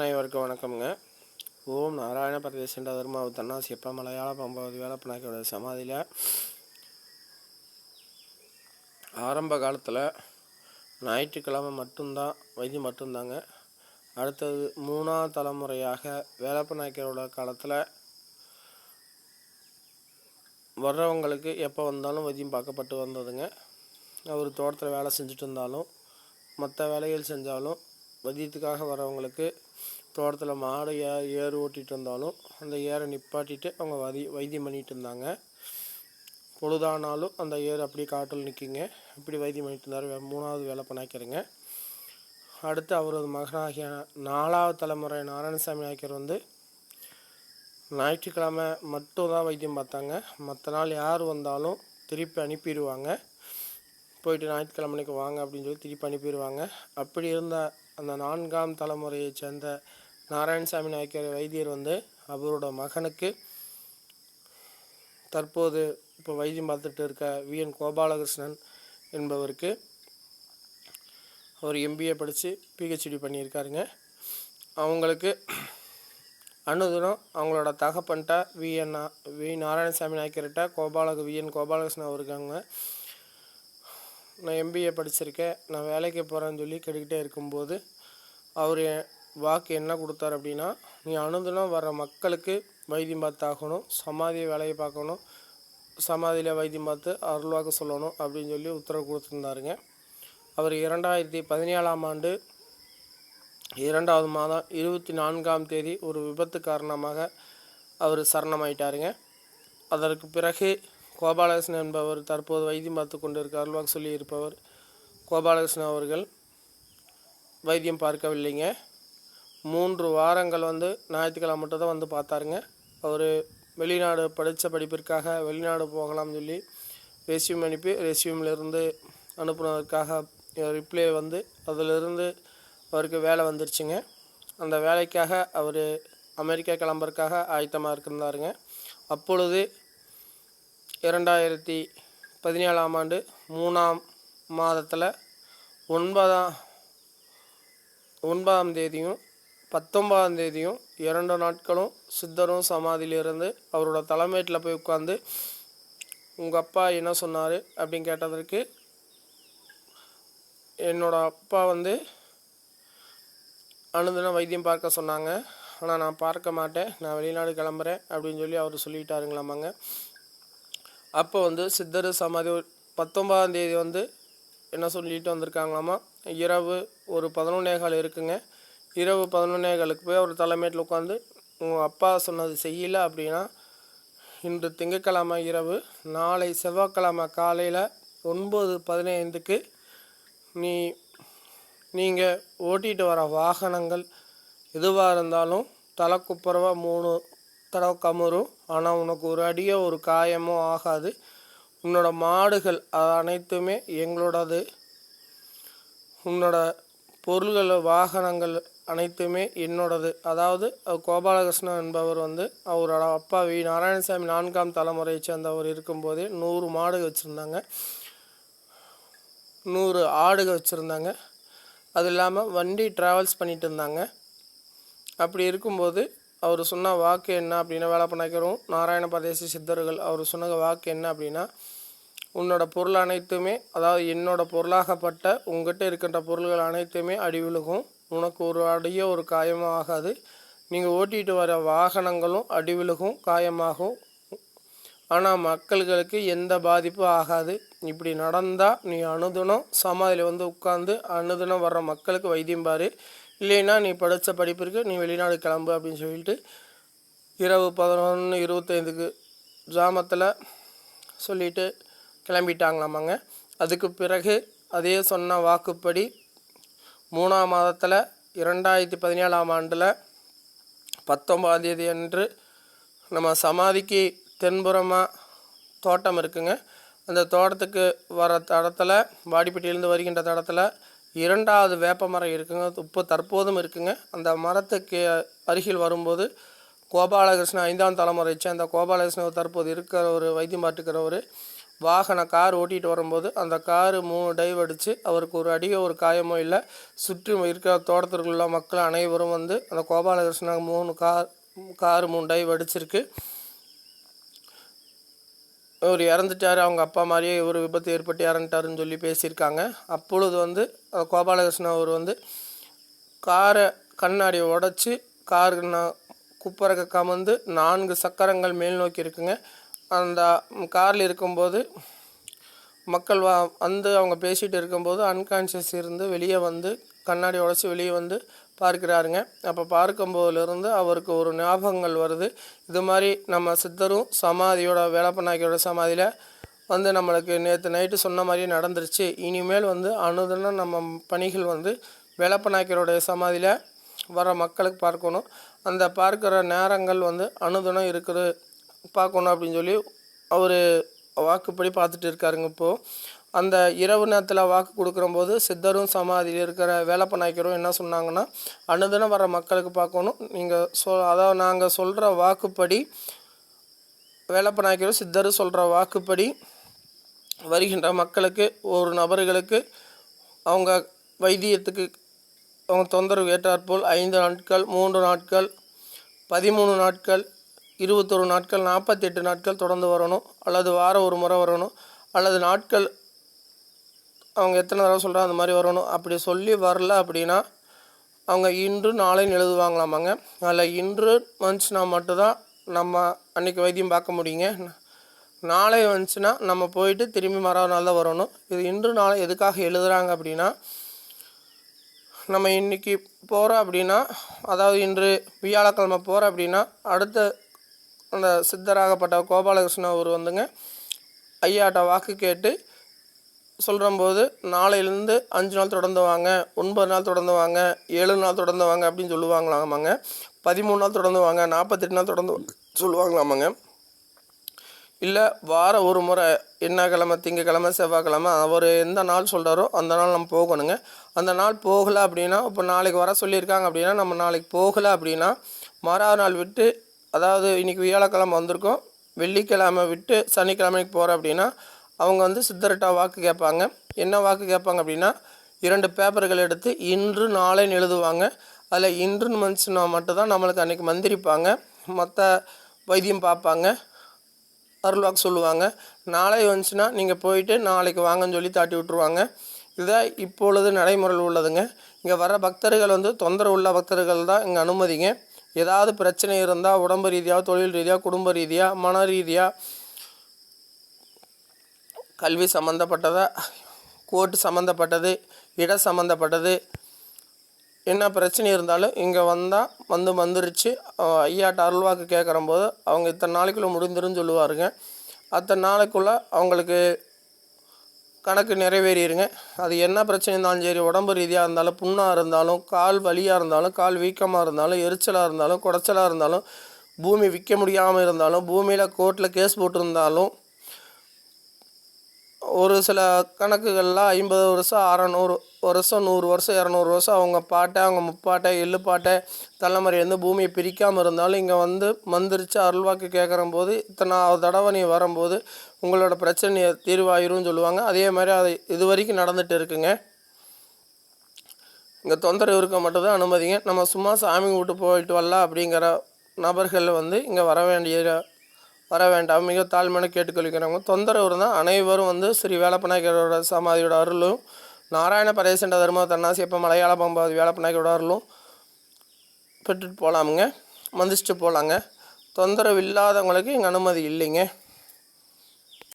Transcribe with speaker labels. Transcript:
Speaker 1: அனைவருக்கும் வணக்கம்ங்க. ஓம் நாராயண பிரதேசண்ட தர்மாவு தன்னாசி எப்போ மலையாள பம்பாவது வேலப்பனாக்கியோட சமாதியில் ஆரம்ப காலத்தில் ஞாயிற்றுக்கிழமை மட்டும்தான் வைத்தியம் மட்டும்தாங்க. அடுத்தது மூணாவது தலைமுறையாக வேலப்பநாயக்கரோட காலத்தில் வர்றவங்களுக்கு எப்போ வந்தாலும் வைத்தியம் பார்க்கப்பட்டு வந்ததுங்க. அவர் தோட்டத்தில் வேலை செஞ்சுட்டு இருந்தாலும் மற்ற வேலைகள் செஞ்சாலும் வைத்தியத்துக்காக வரவங்களுக்கு தோட்டத்தில் மாடு ஏ ஏர் ஓட்டிகிட்டு இருந்தாலும் அந்த ஏரை நிப்பாட்டிட்டு அவங்க வதி வைத்தியம் பண்ணிகிட்டு இருந்தாங்க. பொழுதானாலும் அந்த ஏர் அப்படியே காட்டில் நிற்கிங்க இப்படி வைத்தியம் பண்ணிட்டு இருந்தார். வே- மூணாவது வேலை பண்ணாக்கிறேங்க. அடுத்து அவரது மகனாகிய நாலாவது தலைமுறை நாராயணசாமி நாயக்கர் வந்து ஞாயிற்றுக்கிழமை மட்டும் தான் வைத்தியம் பார்த்தாங்க. மற்ற நாள் யார் வந்தாலும் திருப்பி அனுப்பிடுவாங்க. போயிட்டு ஞாயிற்றுக்கிழமைக்கு வாங்க அப்படின்னு சொல்லி திருப்பி அனுப்பிடுவாங்க. அப்படி இருந்த அந்த நான்காம் தலைமுறையைச் சேர்ந்த நாராயணசாமி நாயக்கர் வைத்தியர் வந்து அவரோட மகனுக்கு தற்போது இப்போ வைத்தியம் பார்த்துட்டு இருக்க விஎன் கோபாலகிருஷ்ணன் என்பவருக்கு அவர் எம்பிஏ படித்து பிஹெச்டி பண்ணியிருக்காருங்க. அவங்களுக்கு அனுதினம் அவங்களோட தகப்பன்ட்ட விஎன் வி. நாராயணசாமி நாயக்கர்கிட்ட கோபால விஎன் கோபாலகிருஷ்ணன் இருக்காங்க. நான் எம்பிஏ படிச்சிருக்கேன். நான் வேலைக்கு போகிறேன்னு சொல்லி கேட்டுக்கிட்டே இருக்கும்போது அவர் என் வாக்கு என்ன கொடுத்தாரு அப்படின்னா நீ அனுதினம் வர மக்களுக்கு வைத்தியம் பார்த்தாகணும் சமாதி வேலையை பார்க்கணும் சமாதியில் வைத்தியம் பார்த்து அருள்வாக்கு சொல்லணும் அப்படின்னு சொல்லி உத்தரவு கொடுத்துருந்தாருங்க. அவர் இரண்டாயிரத்தி பதினேழாம் ஆண்டு இரண்டாவது மாதம் இருபத்தி நான்காம் தேதி ஒரு விபத்து காரணமாக அவர் சரணமாயிட்டாருங்க. அதற்கு பிறகு கோபாலகிருஷ்ணன் என்பவர் தற்போது வைத்தியம் பார்த்து கொண்டிருக்க அருள்வாக்கு சொல்லி இருப்பவர் கோபாலகிருஷ்ணன் அவர்கள் வைத்தியம் பார்க்கவில்லைங்க. மூன்று வாரங்கள் வந்து ஞாயிற்றுக்கிழமை மட்டும் தான் வந்து பார்த்தாருங்க. அவர் வெளிநாடு படித்த படிப்பிற்காக வெளிநாடு போகலாம்னு சொல்லி ரெஸ்யூம் அனுப்பி ரெஸ்யூம்லேருந்து அனுப்புனதற்காக ரிப்ளை வந்து அதிலிருந்து அவருக்கு வேலை வந்துருச்சுங்க. அந்த வேலைக்காக அவர் அமெரிக்கா கிளம்புறதுக்காக ஆயத்தமாக இருந்தாருங்க அப்பொழுது இரண்டாயிரத்தி பதினேழாம் ஆண்டு மூணாம் மாதத்தில் ஒன்பதாம் ஒன்பதாம் தேதியும் பத்தொன்பதாம் தேதியும் இரண்டு நாட்களும் சித்தரும் சமாதியிலிருந்து அவரோட தலைமையில் போய் உட்காந்து உங்கள் அப்பா என்ன சொன்னார்? அப்படின்னு கேட்டதற்கு என்னோடய அப்பா வந்து அனுதினம் வைத்தியம் பார்க்க சொன்னாங்க. ஆனால் நான் பார்க்க மாட்டேன். நான் வெளிநாடு கிளம்புறேன். அப்படின்னு சொல்லி அவர் சொல்லிட்டாருங்களாமாங்க. அப்போ வந்து சித்தர் சமாதி பத்தொன்பதாம் தேதி வந்து என்ன சொல்லிட்டு வந்திருக்காங்களாமா இரவு ஒரு பதினொன்னே கால் இருக்குங்க. இரவு பதினொன்னே காலுக்கு போய் அவர் தலைமையில் உட்காந்து உங்கள் அப்பா சொன்னது செய்யலை அப்படின்னா இன்று திங்கட்கிழமை இரவு நாளை செவ்வாய்க்கிழமை காலையில் ஒன்பது பதினைந்துக்கு நீ நீங்கள் ஓட்டிகிட்டு வர வாகனங்கள் எதுவாக இருந்தாலும் தலை மூணு தடவை கமுறும் ஆனால் உனக்கு ஒரு அடியோ ஒரு காயமோ ஆகாது. உன்னோட மாடுகள் அது அனைத்துமே எங்களோடது. உன்னோட பொருள்கள் வாகனங்கள் அனைத்துமே என்னோடது. அதாவது கோபாலகிருஷ்ணன் என்பவர் வந்து அவரோட அப்பா வி நாராயணசாமி நான்காம் தலைமுறையை சேர்ந்தவர் இருக்கும்போதே நூறு மாடு வச்சுருந்தாங்க. நூறு ஆடுகள் வச்சுருந்தாங்க. அது இல்லாமல் வண்டி ட்ராவல்ஸ் பண்ணிட்டு இருந்தாங்க. அப்படி இருக்கும்போது அவர் சொன்ன வாக்கு என்ன அப்படின்னா வேலை பண்ணிக்கிறோம். நாராயண பிரதேச சித்தர்கள் அவர் சொன்ன வாக்கு என்ன அப்படின்னா உன்னோட பொருள் அனைத்துமே அதாவது என்னோட பொருளாகப்பட்ட உங்ககிட்ட இருக்கின்ற பொருள்கள் அனைத்துமே அடி விழுகும். உனக்கு ஒரு அடியோ ஒரு காயமும் ஆகாது. நீங்கள் ஓட்டிகிட்டு வர வாகனங்களும் அடி விழுகும் காயமாகும். ஆனால் மக்கள்களுக்கு எந்த பாதிப்பும் ஆகாது. இப்படி நடந்தால் நீ அனுதினம் சமாதியில் வந்து உட்காந்து அனுதினம் வர்ற மக்களுக்கு வைத்தியம் பாரு. இல்லைன்னா நீ படித்த படிப்பிற்கு நீ வெளிநாடு கிளம்பு அப்படின்னு சொல்லிட்டு இரவு பதினொன்று இருபத்தைந்துக்கு ஜாமத்தில் சொல்லிட்டு கிளம்பிட்டாங்களாமாங்க. அதுக்கு பிறகு அதே சொன்ன வாக்குப்படி மூணாம் மாதத்தில் இரண்டாயிரத்தி பதினேழாம் ஆண்டில் பத்தொன்பதாம் தேதி அன்று நம்ம சமாதிக்கு தென்புறமாக தோட்டம் இருக்குங்க. அந்த தோட்டத்துக்கு வர தடத்தில் வாடிப்பட்டியிலேருந்து வருகின்ற தடத்தில் இரண்டாவது வேப்ப மரம் இருக்குங்க. இப்போ தற்போதும் இருக்குங்க. அந்த மரத்துக்கு அருகில் வரும்போது கோபாலகிருஷ்ணன் ஐந்தாம் தலைமுறை சேர்ந்த கோபாலகிருஷ்ணன் தற்போது இருக்கிற ஒரு வைத்தியம் பார்த்துக்கிறவர். வாகன கார் ஓட்டிகிட்டு வரும்போது அந்த காரு மூணு டைவ் அடித்து அவருக்கு ஒரு அடியோ ஒரு காயமோ இல்லை சுற்றி இருக்கிற தோட்டத்தில் உள்ள மக்கள் அனைவரும் வந்து அந்த கோபாலகிருஷ்ணன் மூணு கார் காரு மூணு டைவ் அடிச்சிருக்கு. இவர் இறந்துட்டார். அவங்க அப்பா மாதிரியே இவர் விபத்து ஏற்பட்டு இறந்துட்டாருன்னு சொல்லி பேசியிருக்காங்க. அப்பொழுது வந்து கோபாலகிருஷ்ணன் அவர் வந்து காரை கண்ணாடியை உடச்சி கார் குப்பரக கமந்து நான்கு சக்கரங்கள் மேல் நோக்கி இருக்குங்க. அந்த காரில் இருக்கும்போது மக்கள் வா வந்து அவங்க பேசிகிட்டு இருக்கும்போது அன்கான்ஷியஸ் இருந்து வெளியே வந்து கண்ணாடி உடச்சி வெளியே வந்து பார்க்கிறாருங்க. அப்போ பார்க்கும்போதுலேருந்து அவருக்கு ஒரு ஞாபகங்கள் வருது. இது மாதிரி நம்ம சித்தரும் சமாதியோட வேலப்பநாயக்கியோட சமாதியில் வந்து நம்மளுக்கு நேற்று நைட்டு சொன்ன மாதிரியே நடந்துருச்சு. இனிமேல் வந்து அனுதினம் நம்ம பணிகள் வந்து வேலப்பநாயக்கருடைய சமாதியில் வர மக்களுக்கு பார்க்கணும். அந்த பார்க்குற நேரங்கள் வந்து அனுதினம் இருக்குது. பார்க்கணும் அப்படின்னு சொல்லி அவர் வாக்குப்படி பார்த்துட்டு இருக்காருங்க இப்போது அந்த இரவு நேரத்தில் வாக்கு கொடுக்குறம்போது சித்தரும் சமாதியில் இருக்கிற வேலப்ப நாய்க்கரும் என்ன சொன்னாங்கன்னா அனுதினம் வர மக்களுக்கு பார்க்கணும். நீங்கள் சொ அதாவது நாங்கள் சொல்கிற வாக்குப்படி வேலப்ப நாய்க்கரும் சித்தரும் சொல்கிற வாக்குப்படி வருகின்ற மக்களுக்கு ஒரு நபர்களுக்கு அவங்க வைத்தியத்துக்கு அவங்க தொந்தரவு ஏற்றாற்போல் ஐந்து நாட்கள் மூன்று நாட்கள் பதிமூணு நாட்கள் இருபத்தொரு நாட்கள் நாற்பத்தெட்டு நாட்கள் தொடர்ந்து வரணும். அல்லது வாரம் ஒரு முறை வரணும். அல்லது நாட்கள் அவங்க எத்தனை தடவை சொல்கிறா அந்த மாதிரி வரணும். அப்படி சொல்லி வரல அப்படின்னா அவங்க இன்று நாளைன்னு எழுதுவாங்களாமாங்க. அதில் இன்று வந்துச்சுன்னா மட்டும்தான் நம்ம அன்றைக்கி வைத்தியம் பார்க்க முடியுங்க. நாளை வந்துச்சுன்னா நம்ம போயிட்டு திரும்பி மறாவது தான் வரணும். இது இன்று நாளை எதுக்காக எழுதுகிறாங்க அப்படின்னா நம்ம இன்றைக்கி போகிறோம் அப்படின்னா அதாவது இன்று வியாழக்கிழமை போகிறோம் அப்படின்னா அடுத்த அந்த சித்தராகப்பட்ட கோபாலகிருஷ்ணன் அவர் வந்துங்க ஐயாட்ட வாக்கு கேட்டு சொல்கிறம்போது நாளையிலேருந்து அஞ்சு நாள் தொடர்ந்து வாங்க ஒன்பது நாள் தொடர்ந்து வாங்க ஏழு நாள் தொடர்ந்து வாங்க அப்படின்னு சொல்லுவாங்களாமாங்க. பதிமூணு நாள் தொடர்ந்து வாங்க நாற்பத்தெட்டு நாள் தொடர்ந்து சொல்லுவாங்களாமாங்க. இல்லை வாரம் ஒரு முறை என்ன கிழமை திங்கக்கிழமை செவ்வாய்க்கிழமை அவர் எந்த நாள் சொல்கிறாரோ அந்த நாள் நம்ம போகணுங்க. அந்த நாள் போகலை அப்படின்னா இப்போ நாளைக்கு வர சொல்லியிருக்காங்க அப்படின்னா நம்ம நாளைக்கு போகலை அப்படின்னா மறாவது நாள் விட்டு அதாவது இன்றைக்கி வியாழக்கிழமை வந்திருக்கோம் வெள்ளிக்கிழமை விட்டு சனிக்கிழமைக்கு போகிறோம் அப்படின்னா அவங்க வந்து சித்தரட்டா வாக்கு கேட்பாங்க. என்ன வாக்கு கேட்பாங்க அப்படின்னா இரண்டு பேப்பர்கள் எடுத்து இன்று நாளைன்னு எழுதுவாங்க. அதில் இன்றுன்னு வந்துச்சுன்னா மட்டும்தான் நம்மளுக்கு அன்றைக்கி மந்திரிப்பாங்க. மற்ற வைத்தியம் பார்ப்பாங்க. அருள்வாக்கு சொல்லுவாங்க. நாளை வந்துச்சுன்னா நீங்கள் போயிட்டு நாளைக்கு வாங்கன்னு சொல்லி தாட்டி விட்ருவாங்க இதுதான் இப்பொழுது நடைமுறையில் உள்ளதுங்க. இங்கே வர பக்தர்கள் வந்து தொந்தரவு உள்ள பக்தர்கள் தான் இங்கே அனுமதிங்க. ஏதாவது பிரச்சனை இருந்தால் உடம்பு ரீதியாக தொழில் ரீதியாக குடும்ப ரீதியாக மன ரீதியாக கல்வி சம்மந்தப்பட்டதா கோர்ட் சம்மந்தப்பட்டது இட சம்மந்தப்பட்டது என்ன பிரச்சனை இருந்தாலும் இங்கே வந்தால் வந்து வந்துருச்சு. ஐயாட்ட அருள்வாக்கு கேட்குறம்போது அவங்க இத்தனை நாளைக்குள்ளே முடிந்துருன்னு சொல்லுவாருங்க. அத்தனை நாளைக்குள்ளே அவங்களுக்கு கணக்கு நிறைவேறிடுங்க அது என்ன பிரச்சனை இருந்தாலும் சரி உடம்பு ரீதியாக இருந்தாலும் புண்ணாக இருந்தாலும் கால் வலியாக இருந்தாலும் கால் வீக்கமாக இருந்தாலும் எரிச்சலாக இருந்தாலும் குடைச்சலாக இருந்தாலும் பூமி விற்க முடியாமல் இருந்தாலும் பூமியில் கோர்ட்டில் கேஸ் போட்டிருந்தாலும் ஒரு சில கணக்குகள்லாம் ஐம்பது வருஷம் அறநூறு வருஷம் நூறு வருஷம் இரநூறு வருஷம் அவங்க பாட்டை அவங்க முப்பாட்டை எள்ளுப்பாட்டை தலைமுறையிலேருந்து பூமியை பிரிக்காமல் இருந்தாலும் இங்கே வந்து மந்திரிச்சு அருள்வாக்கு கேட்குற போது இத்தனாவது தடவை நீ வரும்போது உங்களோட பிரச்சனை தீர்வாயிரும்னு சொல்லுவாங்க. அதே மாதிரி அது இது வரைக்கும் நடந்துகிட்டு இருக்குங்க. இங்கே தொந்தரவு இருக்க மட்டும்தான் அனுமதிங்க. நம்ம சும்மா சாமி விட்டு போயிட்டு வரலாம் அப்படிங்கிற நபர்கள் வந்து இங்கே வர வேண்டிய வர வேண்டாம். மிக தாழ்மையான கேட்டுக்கொள்கிறாங்க தொந்தரவு இருந்தால் அனைவரும் வந்து ஸ்ரீ வேலப்பநாயக்கரோட சமாதியோட அருளும் நாராயண பரேசண்ட தர்ம தன்னாசியப்ப மலையாள பம்பாவது வேலப்பநாயகரோட அருளும் பெற்றுட்டு போகலாமுங்க மந்திச்சுட்டு போகலாங்க தொந்தரவு இல்லாதவங்களுக்கு இங்கே அனுமதி இல்லைங்க.